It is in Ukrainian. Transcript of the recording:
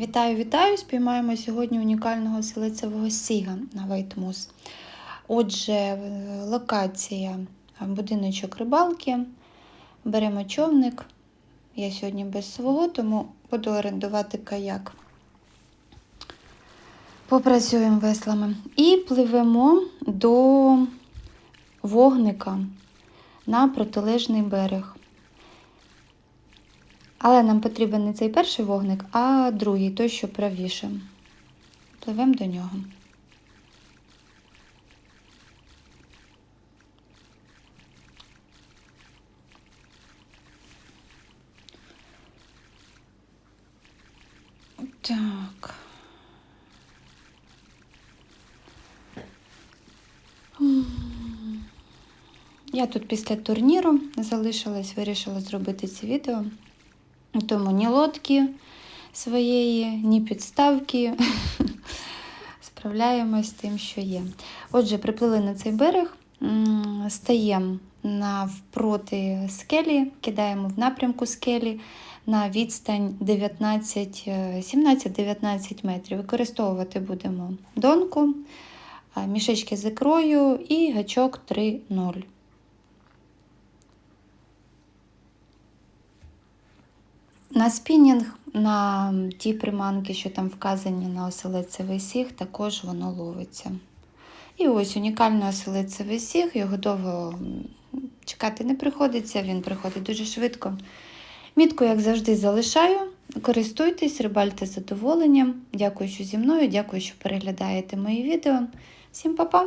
Вітаю, вітаю! Спіймаємо сьогодні унікального селицевого сіга на Вайтмус. Отже, е, локація будиночок рибалки. Беремо човник. Я сьогодні без свого, тому буду орендувати каяк. Попрацюємо веслами. І пливемо до вогника на протилежний берег. Але нам потрібен не цей перший вогник, а другий, той, що правіше. Пливемо до нього. Так. Я тут після турніру залишилась, вирішила зробити це відео. Тому ні лодки своєї, ні підставки. Справляємось з тим, що є. Отже, приплили на цей берег, стаємо навпроти скелі, кидаємо в напрямку скелі на відстань 19, е, 17-19 метрів. Використовувати будемо донку, мішечки з ікрою і гачок 3.0. На спінінг, на ті приманки, що там вказані на оселедцевий сіг, також воно ловиться. І ось унікальний оселедцевий сіг, його довго чекати не приходиться, він приходить дуже швидко. Мітку, як завжди, залишаю. Користуйтесь, рибальте задоволенням. Дякую, що зі мною, дякую, що переглядаєте мої відео. Всім па-па!